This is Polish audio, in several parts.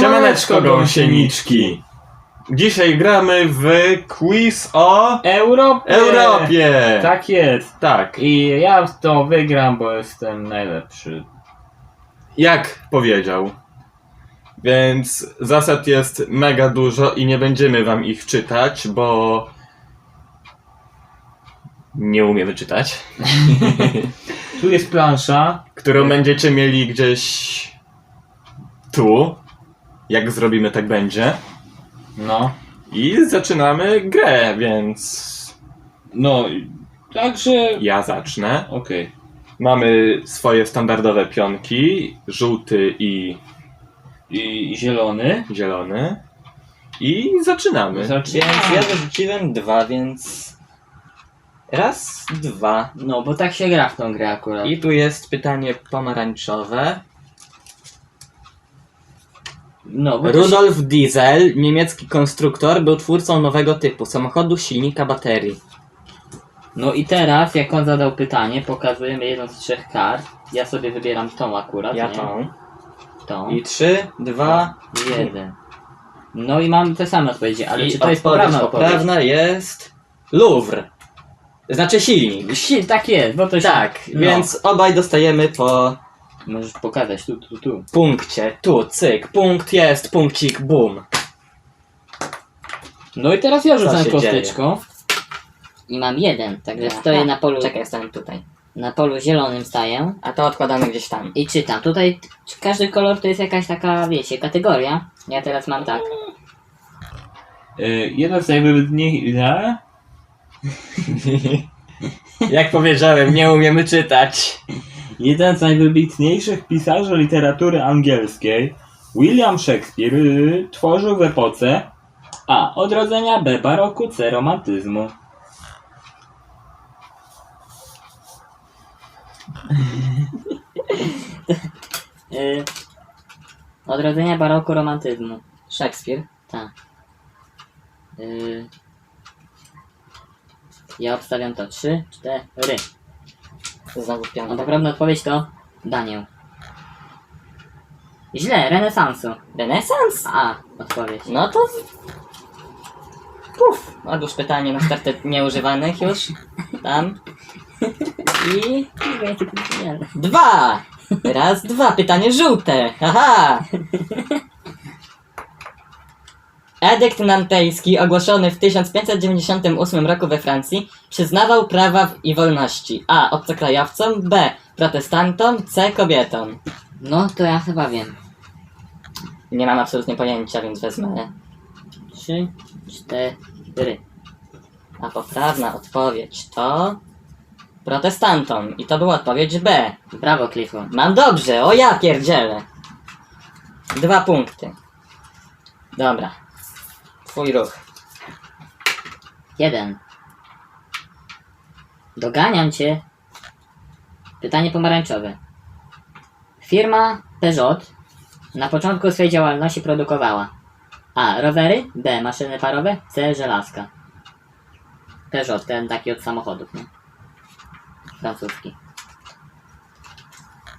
Siemaneczko gąsieniczki! Dzisiaj gramy w quiz o Europie! Europie! Tak jest. Tak. I ja to wygram, bo jestem najlepszy. Jak powiedział. Więc zasad jest mega dużo i nie będziemy wam ich czytać, bo nie umiemy czytać. Tu jest plansza. Którą będziecie mieli gdzieś tu. Jak zrobimy, tak będzie. No. I zaczynamy grę, więc No, i- także... ja zacznę. Okej. Mamy swoje standardowe pionki, żółty i I zielony. zielony. I zaczynamy. Zaczynamy. Więc ja wyrzuciłem dwa, więc. Raz, dwa. No, bo tak się gra w tą grę akurat. I tu jest pytanie pomarańczowe. No, bo to się... Rudolf Diesel, niemiecki konstruktor, był twórcą nowego typu samochodu, silnika, baterii. No i teraz, jak on zadał pytanie, pokazujemy jedną z trzech kart. Ja sobie wybieram tą akurat, Ja nie? tą. Tą. I trzy, dwa, jeden. No i mam te same odpowiedzi, ale I czy to jest poprawna odpowiedź? poprawna jest Louvre. Znaczy silnik. Si- tak jest, bo to się... Tak, no. więc obaj dostajemy po Możesz pokazać, tu, tu, tu. punkcie. Tu, cyk, punkt jest, punkcik, bum. No i teraz ja rzucam się kosteczką. I mam jeden, także Aha. stoję na polu, Czekaj, jestem tutaj. na polu zielonym staję A to odkładamy gdzieś tam. i czytam. Tutaj każdy kolor to jest jakaś taka, wiecie, kategoria. Ja teraz mam tak. Y, jeden z najwybitniejszych... Ja? Jak powiedziałem, nie umiemy czytać. Jeden z najwybitniejszych pisarzy literatury angielskiej, William Shakespeare, tworzył w epoce A. Odrodzenia B. Baroku C. Romantyzmu. Y, odrodzenia baroku romantyzmu. Shakespeare, Tak. Y, ja obstawiam to 3, 4. Zagupiona. No, Poprawna no, odpowiedź to Daniel. Źle, renesansu. Renesans? A, odpowiedź. No to... Puf! Odłóż pytanie na kartę nieużywanych już. Tam. I... Dwa! Raz, dwa. Pytanie żółte. Haha! Edykt nantejski, ogłoszony w 1598 roku we Francji, przyznawał prawa i wolności A. obcokrajowcom, B. protestantom, C. kobietom. No, to ja chyba wiem. Nie mam absolutnie pojęcia, więc wezmę. Trzy, cztery. A poprawna odpowiedź to. protestantom. I to była odpowiedź B. Brawo, Clifford. Mam dobrze, o ja pierdzielę. Dwa punkty. Dobra. Twój ruch. Jeden. Doganiam cię. Pytanie pomarańczowe. Firma Peugeot na początku swej działalności produkowała A. Rowery, B. Maszyny parowe, C. Żelazka. Peugeot, ten taki od samochodów, nie? Francuski.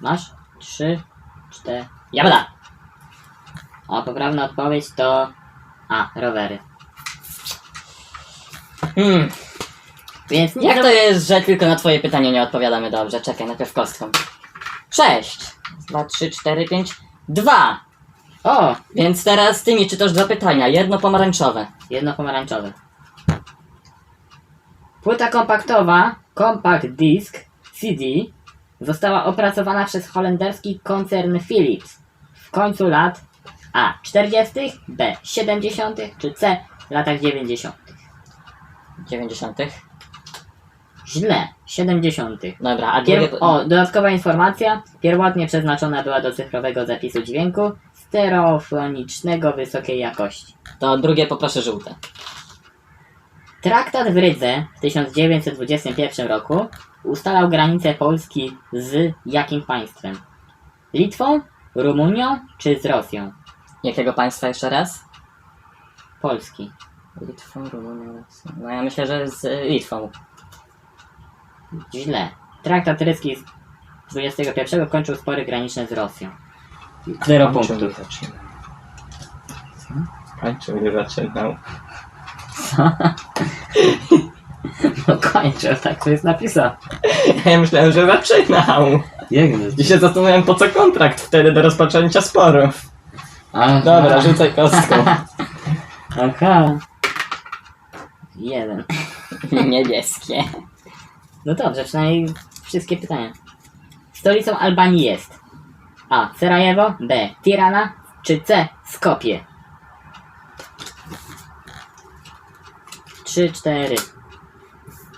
Masz? Trzy, cztery. Jabada! O, poprawna odpowiedź to A. Rowery. Hmm. Więc nie Jak to jest, że tylko na twoje pytanie nie odpowiadamy dobrze? Czekaj, najpierw kostką. Sześć. Dwa, trzy, cztery, pięć. Dwa! O! Więc teraz ty mi czytasz dwa pytania. Jedno pomarańczowe. Jedno pomarańczowe. Płyta kompaktowa Compact Disc CD została opracowana przez holenderski koncern Philips w końcu lat A 40., B 70. czy C latach 90. Dziewięćdziesiątych. Źle, 70. Dobra, a drugie... Pier- o, dodatkowa informacja. Pierwotnie przeznaczona była do cyfrowego zapisu dźwięku stereofonicznego wysokiej jakości. To drugie poproszę żółte. Traktat w Rydze w 1921 roku ustalał granice Polski z jakim państwem? Litwą, Rumunią czy z Rosją? Jakiego państwa jeszcze raz? Polski. Litwą, Rumunią, Rosją. No ja myślę, że z y, Litwą. Źle. Traktat rydzki z 21 kończył spory graniczne z Rosją. Zero punktów. Kończył, nie zaczynał. No kończę, tak to jest napisał. Ja myślałem, że zaczynał. Jak I się zastanawiałem, po co kontrakt wtedy do rozpoczęcia sporów. Aha. Dobra, rzucaj kostką. Aha. Jeden. Niebieskie. No dobrze, przynajmniej wszystkie pytania. Stolicą Albanii jest A. Sarajewo, B. Tirana, czy C. Skopje? Trzy, cztery.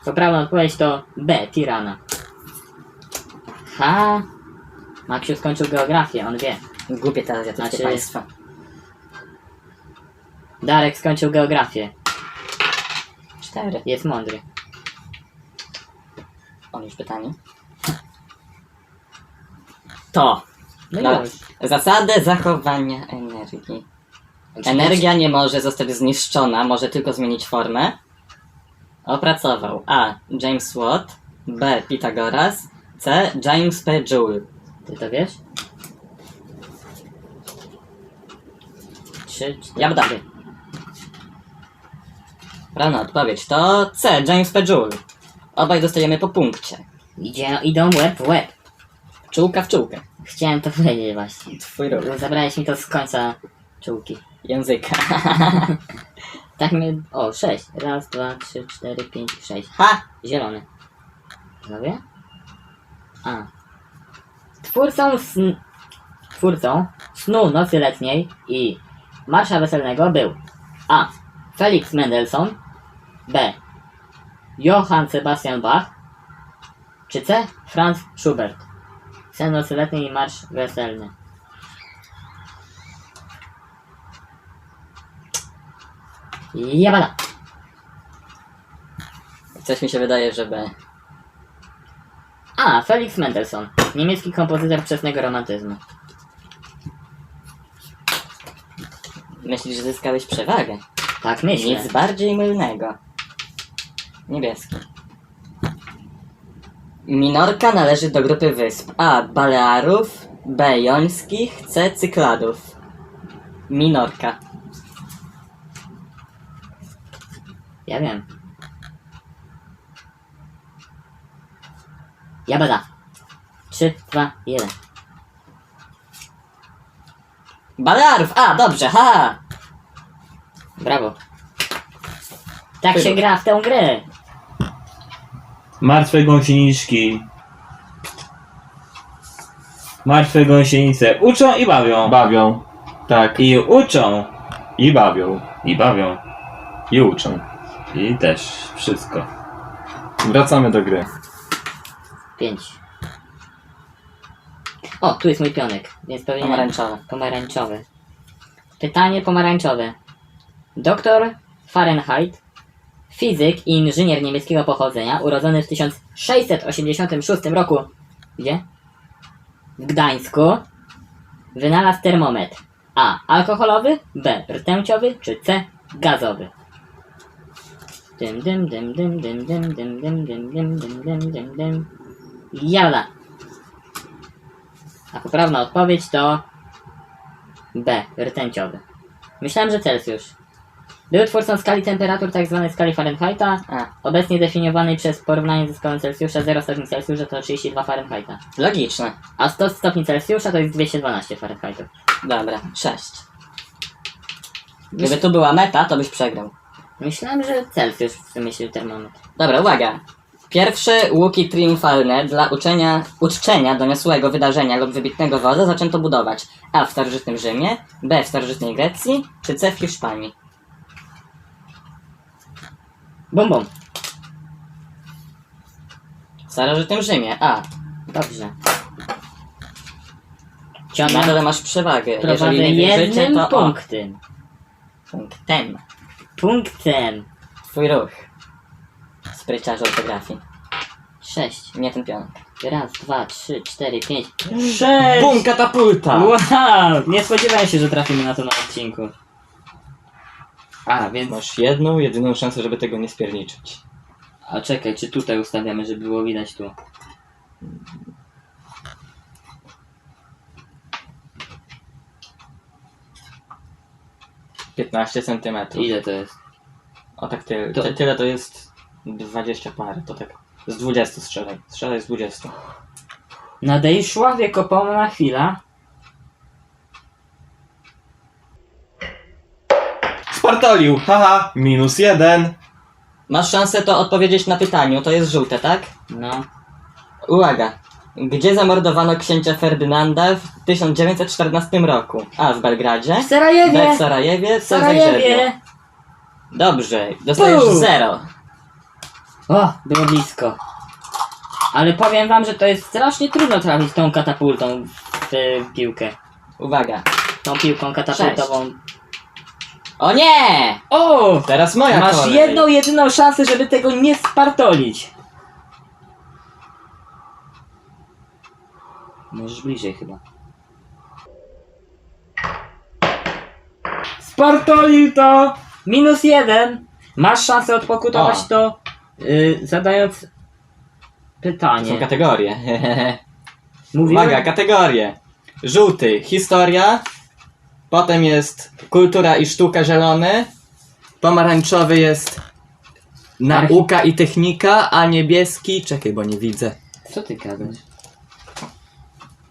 Poprawna odpowiedź to B. Tirana. Ha. Maksiu skończył geografię, on wie. Głupie te azjatyckie Znaczy- państwa. Darek skończył geografię. Cztery. Jest mądry. On już pytanie. To. No, No. już. Zasady zachowania energii. Energia nie może zostać zniszczona, może tylko zmienić formę. Opracował A. James Watt, B. Pythagoras, C. James P. Joule. Ty to wiesz? Trzy, cztery. Ja bym Rana odpowiedź to C. James P. Joule. Obaj dostajemy po punkcie. Idzie, no, idą łeb w łeb. Czułka w czułkę. Chciałem to powiedzieć właśnie. Twój ruch. Zabrałeś mi to z końca czułki. Języka. Tak mnie... O, sześć. Raz, dwa, trzy, cztery, pięć, sześć. Ha! Zielony. Zrobię? A. Twórcą sn... Twórcą snu nocy letniej i marsza weselnego był A. Felix Mendelssohn B. Johann Sebastian Bach czy C. Franz Schubert Sen nocy letniej i marsz weselny Jabada! Coś mi się wydaje, że B. A, Felix Mendelssohn, niemiecki kompozytor wczesnego romantyzmu. Myślisz, że zyskałeś przewagę? Tak myślę. Nic bardziej mylnego. Niebieski. Minorka należy do grupy wysp A. Balearów, B. Jońskich, C. Cykladów. Minorka. Ja wiem. Jabada. 3, 2, 1. Balearów! A, dobrze, ha! Brawo. Tak się gra w tę grę. Martwe gąsieniczki. Martwe gąsienice uczą i bawią. Bawią. Tak. I uczą. I bawią. I bawią. I uczą. I też wszystko. Wracamy do gry. 5. O, tu jest mój pionek, więc pewnie Pomarańczowe. pomarańczowy. Pytanie pomarańczowe. Doktor Fahrenheit, fizyk i inżynier niemieckiego pochodzenia, urodzony w 1686 roku. Gdzie? W Gdańsku. Wynalazł termometr. A. Alkoholowy, B. Rtęciowy, czy C. Gazowy. Dym, dym, dym, dym, dym, dym, dym, dym, dym, dym, dym, dym, dym, dym. Jada. A poprawna odpowiedź to B. Rtęciowy. Myślałem, że Celsjusz. Był twórcą skali temperatur tzw. skali Fahrenheita, A, obecnie definiowanej przez porównanie ze skalą Celsjusza 0 stopni Celsjusza to 32 Fahrenheita, logiczne. a 100 stopni Celsjusza to jest 212 Fahrenheitów. Dobra, sześć. Gdyby tu była meta, to byś przegrał. Myślałem, że Celsjusz wymyślił termometr. Dobra, uwaga. Pierwsze łuki triumfalne dla uczenia, uczczenia doniosłego wydarzenia lub wybitnego wodza zaczęto budować A w starożytnym Rzymie, B w starożytnej Grecji, czy C w Hiszpanii. Bum bum. W starożytnym Rzymie, A. Dobrze. Ciągle dole masz przewagę. prowadzę Jeżeli nie wierzycie, jednym to o, punktem. punktem. Punktem. Twój ruch. Spryciarz ortografii. 6. Nie ten pionek. Raz, dwa, trzy, cztery, pięć. Sześć! Bum, katapulta! Wow! Nie spodziewałem się, że trafimy na to na odcinku. A, więc... Masz jedną, jedyną szansę, żeby tego nie spierniczyć. A czekaj, czy tutaj ustawiamy, żeby było widać tu? 15 centymetrów. Ile to jest? O tak tyle. To- Ty, tyle to jest 20 parę, to tak. Z 20 strzelaj. Strzelaj z 20. Nadejszła wiekopomna chwila. Spartolił! Haha! Minus jeden! Masz szansę to odpowiedzieć na pytaniu, to jest żółte, tak? No. Uwaga. Gdzie zamordowano księcia Ferdynanda w 1914 roku? A. W Belgradzie. W B. Sarajewie! W Sarajewie. W C. W Zagrzebiu. Sarajewie! Dobrze, dostajesz Bum. zero. O, było blisko. Ale powiem wam, że to jest strasznie trudno trafić tą katapultą w tę piłkę. Uwaga. Tą piłką katapultową. O nie! O! Teraz moja Masz kolej. jedną, jedyną szansę, żeby tego nie spartolić. Możesz bliżej chyba. Spartolił to! Minus jeden! Masz szansę odpokutować O. to, y, zadając To są pytanie. kategorie. Mówiłem? Uwaga, kategorie. Żółty, historia. Potem jest kultura i sztuka zielony. Pomarańczowy jest nauka i technika, a niebieski, czekaj, bo nie widzę. Co ty gadasz?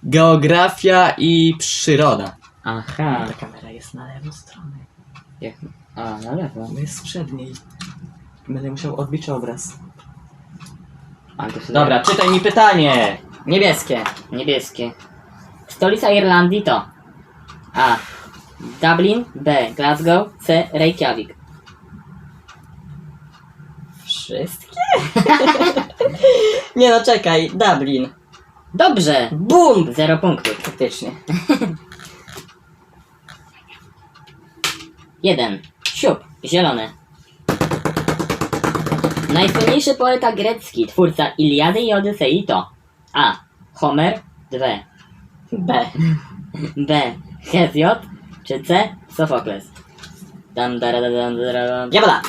Geografia i przyroda. Aha. Ta kamera jest na lewą stronę. Jak... A, na lewo. Bo jest z przedniej. Będę musiał odbić obraz. A, to sobie- Dobra, czytaj mi pytanie. Niebieskie. Niebieskie. Stolica Irlandii to A. Dublin, B. Glasgow, C. Reykjavik. Wszystkie? nie no, czekaj. Dublin. Dobrze! Bum! Zero punktów. Faktycznie. Jeden. Siup. Zielony. Najsłynniejszy poeta grecki, twórca Iliady i Odysei to A. Homer, 2. B. B. Hesiod, czy C. Sofokles. Dam, dara, dam, dam, dara, dam. Jabla.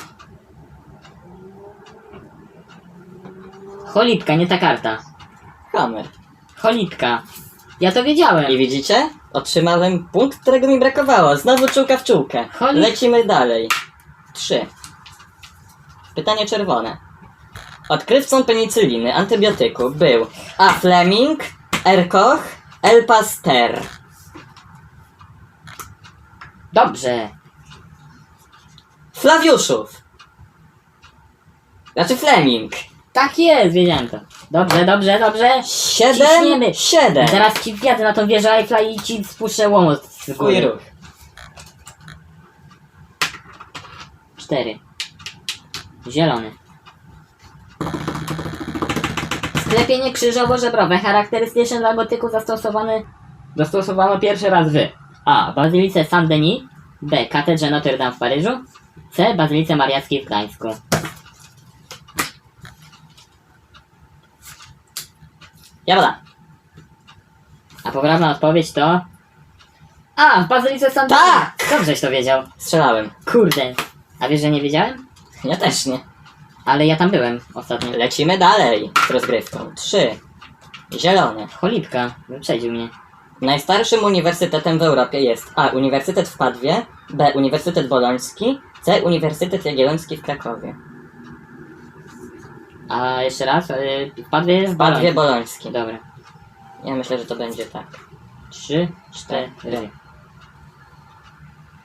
Cholipka, nie ta karta. Homer. Cholipka. Ja to wiedziałem. I widzicie? Otrzymałem punkt, którego mi brakowało. Znowu czułka w czułkę. Choli- Lecimy dalej. Trzy. Pytanie czerwone. Odkrywcą penicyliny, antybiotyku był A. Fleming, R. Koch, L. Pasteur. Dobrze. Flawiuszów. Znaczy Fleming. Tak jest, wiedziałem to. Dobrze, dobrze, dobrze. Siedem, Ciśniemy. siedem. Zaraz ci wjadę na tą wieżę Eiffla i ci spuszczę łomot z Twój góry. ruch. Cztery. Zielony. Sklepienie krzyżowo-żebrowe charakterystyczne dla gotyku zastosowany zastosowano pierwszy raz w A. Bazylice Saint-Denis B. Katedrze Notre Dame w Paryżu C. Bazylice Mariackiej w Gdańsku Jabla. A poprawna odpowiedź to A. W Bazylice Saint-Denis Tak! Dobrześ to wiedział Strzelałem. Kurde A wiesz, że nie wiedziałem? Ja też nie. Ale ja tam byłem ostatnio Lecimy dalej z rozgrywką. Trzy. Zielony. Cholipka, wyprzedził mnie Najstarszym uniwersytetem w Europie jest A. Uniwersytet w Padwie, B. Uniwersytet Boloński, C. Uniwersytet Jagielloński w Krakowie. A jeszcze raz, yy, wpadły w W Padwie balon. Boloński. Dobra. Ja myślę, że to będzie tak. Trzy, cztery.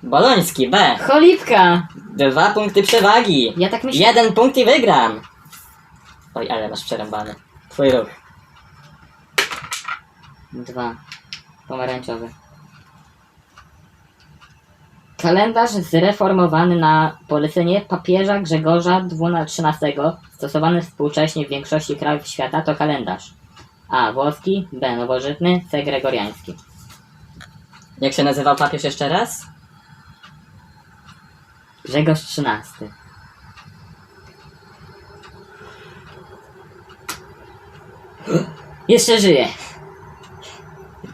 Boloński, B. Cholipka! Dwa punkty przewagi. Ja tak myślę. Jeden punkt i wygram. Oj, ale masz przerąbany. Twój ruch. Dwa. Pomarańczowy. Kalendarz zreformowany na polecenie papieża Grzegorza XII, stosowany współcześnie w większości krajów świata, to kalendarz A. Włoski, B. Nowożytny, C. Gregoriański. Jak się nazywał papież jeszcze raz? Grzegorz XIII. Jeszcze żyje.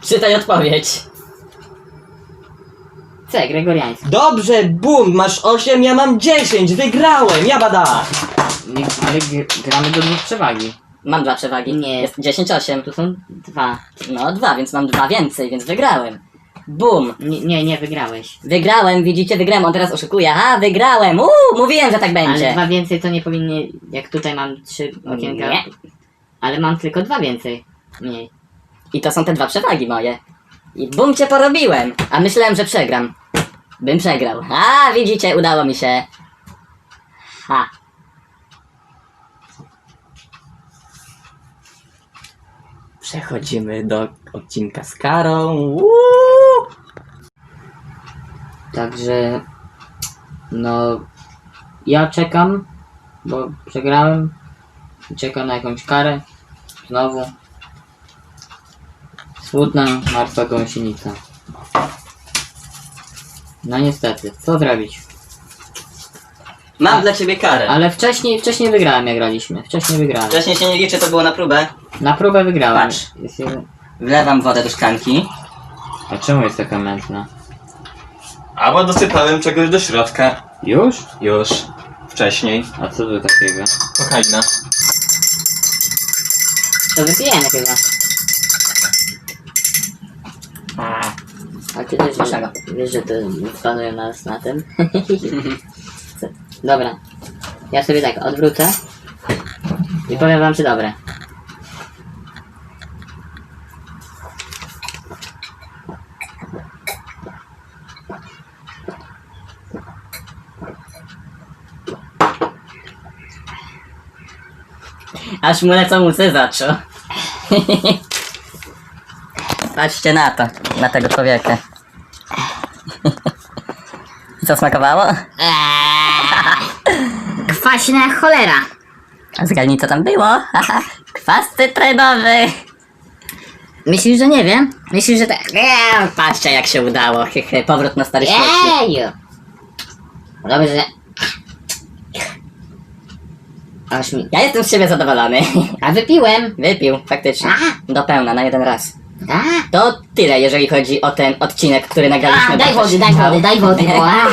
Czytaj odpowiedź. C. Gregoriański. Dobrze, bum, masz 8, ja mam 10, wygrałem, jabada! Nie, ale gr- gramy do dwóch przewagi. Mam dwa przewagi. Nie. Jest 10-8. Tu są dwa. No dwa, więc mam dwa więcej, więc wygrałem. Bum! Nie, nie, nie wygrałeś. Wygrałem, widzicie, wygrałem, on teraz oszukuje. A, wygrałem! Uuu, mówiłem, że tak Ale będzie. dwa więcej to nie powinny. Jak tutaj mam trzy okienka. Nie. Ale mam tylko dwa więcej. Mniej. I to są te dwa przewagi moje. I bum cię porobiłem! A myślałem, że przegram. Bym przegrał. A, widzicie, udało mi się. Ha. Przechodzimy do odcinka z Karą. Uuu. Także. No. Ja czekam, bo przegrałem. Czekam na jakąś karę. Znowu. Smutna, martwa gąsienica. No niestety, co zrobić? Mam dla ciebie karę. Ale wcześniej, wcześniej wygrałem jak graliśmy. Wcześniej wygrałem. Wcześniej się nie liczy, to było na próbę. Na próbę wygrałem. Patrz. Jeśli... Wlewam wodę do szklanki. A czemu jest taka mętna? A bo dosypałem czegoś do środka. Już? Już. Wcześniej. A co to takiego? Kochajna. To wypijemy chyba. A ty też Smacznego. wiesz, że to panują nas na tym? Dobra. Ja sobie tak odwrócę. I powiem wam, czy dobre. Aż mu lecą łzy zaczął. Patrzcie na to, na tego człowieka. Co smakowało? Kwaśna cholera! A zgadnij co tam było? Kwas cytrynowy! Myślisz, że nie wiem? Myślisz, że tak... Eee, patrzcie jak się udało. Hehe, Powrót na stary. Eju! Dobrze. Aż mi... Ja jestem z siebie zadowolony. A wypiłem! Wypił, faktycznie. Do pełna, na jeden raz. A, To tyle, jeżeli chodzi o ten odcinek, który nagraliśmy. a daj bo wody, daj trwał. wody, daj wody, bo... A.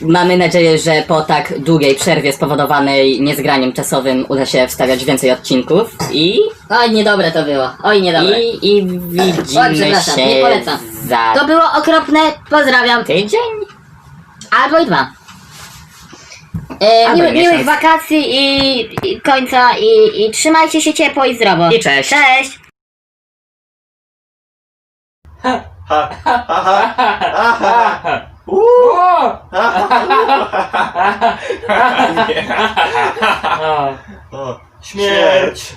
Mamy nadzieję, że po tak długiej przerwie spowodowanej niezgraniem czasowym uda się wstawiać więcej odcinków i, Oj, niedobre to było. Oj, niedobre. i, i widzimy przepraszam, się nie polecam. za To było okropne, pozdrawiam. tydzień. Albo i dwa. E, miły, miesiąc. miłych wakacji i, i końca i, i trzymajcie się ciepło i zdrowo. I cześć. Cześć! Śmierć!